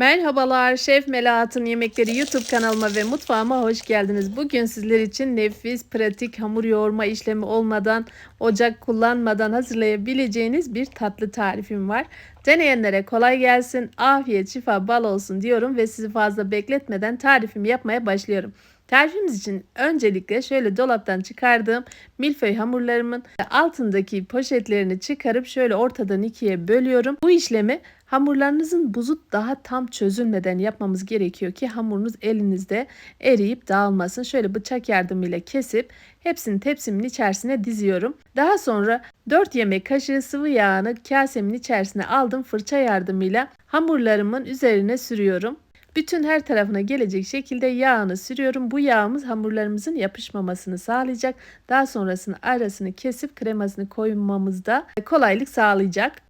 Merhabalar, Şef Melahat'ın Yemekleri YouTube kanalıma ve mutfağıma hoş geldiniz. Bugün sizler için nefis, pratik hamur yoğurma işlemi olmadan, ocak kullanmadan hazırlayabileceğiniz bir tatlı tarifim var. Deneyenlere kolay gelsin, afiyet, şifa, bal olsun diyorum ve sizi fazla bekletmeden tarifimi yapmaya başlıyorum. Tarifimiz için öncelikle şöyle dolaptan çıkardığım milföy hamurlarımın altındaki poşetlerini çıkarıp şöyle ortadan ikiye bölüyorum. Bu işlemi hamurlarınızın buzu daha tam çözülmeden yapmamız gerekiyor ki hamurunuz elinizde eriyip dağılmasın. Şöyle bıçak yardımıyla kesip hepsini tepsimin içerisine diziyorum. Daha sonra 4 yemek kaşığı sıvı yağını kasemin içerisine aldım fırça yardımıyla hamurlarımın üzerine sürüyorum. Bütün her tarafına gelecek şekilde yağını sürüyorum. Bu yağımız hamurlarımızın yapışmamasını sağlayacak. Daha sonrasını arasını kesip kremasını koymamızda kolaylık sağlayacak.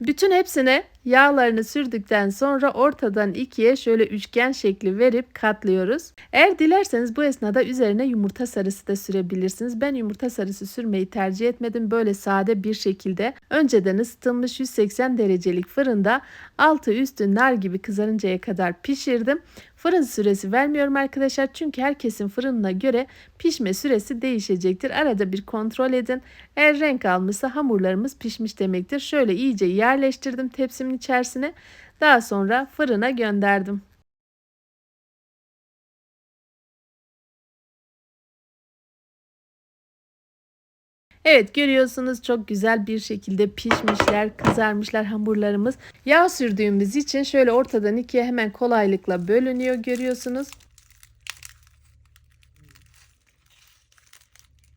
Bütün hepsine yağlarını sürdükten sonra ortadan ikiye şöyle üçgen şekli verip katlıyoruz. Eğer dilerseniz bu esnada üzerine yumurta sarısı da sürebilirsiniz. Ben yumurta sarısı sürmeyi tercih etmedim. Böyle sade bir şekilde önceden ısıtılmış 180 derecelik fırında altı üstü nar gibi kızarıncaya kadar pişirdim. Fırın süresi vermiyorum arkadaşlar çünkü herkesin fırınına göre pişme süresi değişecektir. Arada bir kontrol edin. Eğer renk almışsa hamurlarımız pişmiş demektir. Şöyle iyice yerleştirdim tepsimin içerisine. Daha sonra fırına gönderdim. Evet görüyorsunuz çok güzel bir şekilde pişmişler, kızarmışlar hamurlarımız. Yağ sürdüğümüz için şöyle ortadan ikiye hemen kolaylıkla bölünüyor görüyorsunuz.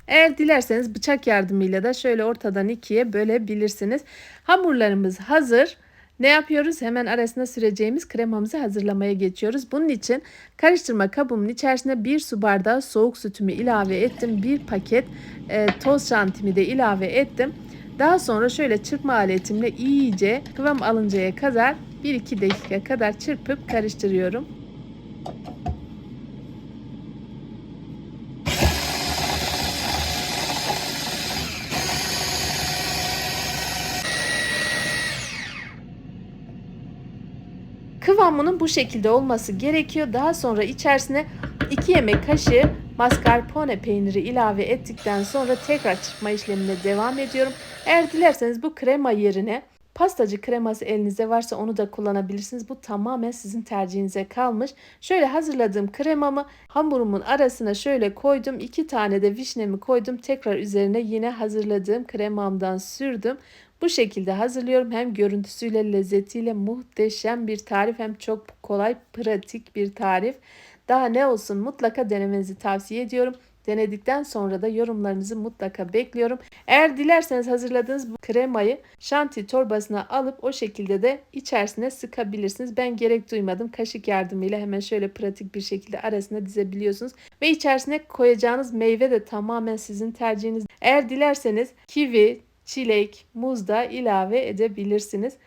Eğer dilerseniz bıçak yardımıyla da şöyle ortadan ikiye bölebilirsiniz. Hamurlarımız hazır. Ne yapıyoruz? Hemen arasına süreceğimiz kremamızı hazırlamaya geçiyoruz. Bunun için karıştırma kabımın içerisine bir su bardağı soğuk sütümü ilave ettim. Bir paket e, toz şantimi de ilave ettim. Daha sonra şöyle çırpma aletimle iyice kıvam alıncaya kadar 1-2 dakika kadar çırpıp karıştırıyorum. Kıvamının bu şekilde olması gerekiyor. Daha sonra içerisine 2 yemek kaşığı mascarpone peyniri ilave ettikten sonra tekrar çırpma işlemine devam ediyorum. Eğer dilerseniz bu krema yerine pastacı kreması elinizde varsa onu da kullanabilirsiniz. Bu tamamen sizin tercihinize kalmış. Şöyle hazırladığım kremamı hamurumun arasına şöyle koydum. 2 tane de vişnemi koydum. Tekrar üzerine yine hazırladığım kremamdan sürdüm. Bu şekilde hazırlıyorum. Hem görüntüsüyle, lezzetiyle muhteşem bir tarif hem çok kolay, pratik bir tarif. Daha ne olsun mutlaka denemenizi tavsiye ediyorum. Denedikten sonra da yorumlarınızı mutlaka bekliyorum. Eğer dilerseniz hazırladığınız bu kremayı şanti torbasına alıp o şekilde de içerisine sıkabilirsiniz. Ben gerek duymadım. Kaşık yardımıyla hemen şöyle pratik bir şekilde arasına dizebiliyorsunuz. Ve içerisine koyacağınız meyve de tamamen sizin tercihiniz. Eğer dilerseniz kivi, çilek, muz da ilave edebilirsiniz.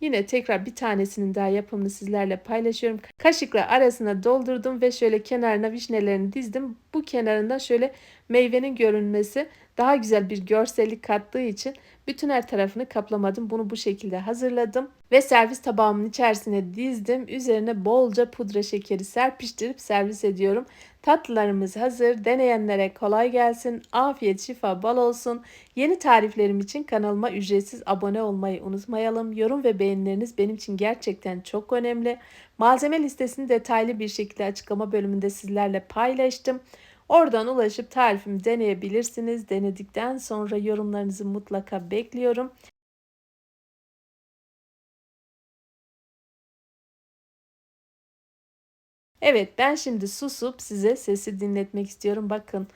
Yine tekrar bir tanesinin daha yapımını sizlerle paylaşıyorum. Kaşıkla arasına doldurdum ve şöyle kenarına vişnelerini dizdim. Bu kenarında şöyle meyvenin görünmesi daha güzel bir görsellik kattığı için bütün her tarafını kaplamadım. Bunu bu şekilde hazırladım ve servis tabağımın içerisine dizdim. Üzerine bolca pudra şekeri serpiştirip servis ediyorum. Tatlılarımız hazır. Deneyenlere kolay gelsin. Afiyet, şifa, bal olsun. Yeni tariflerim için kanalıma ücretsiz abone olmayı unutmayalım. Yorum ve beğenileriniz benim için gerçekten çok önemli. Malzeme listesini detaylı bir şekilde açıklama bölümünde sizlerle paylaştım. Oradan ulaşıp tarifimi deneyebilirsiniz. Denedikten sonra yorumlarınızı mutlaka bekliyorum. Evet ben şimdi susup size sesi dinletmek istiyorum. Bakın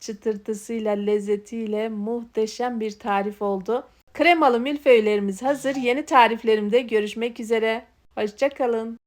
çıtırtısıyla lezzetiyle muhteşem bir tarif oldu. Kremalı milföylerimiz hazır. Yeni tariflerimde görüşmek üzere. Hoşçakalın.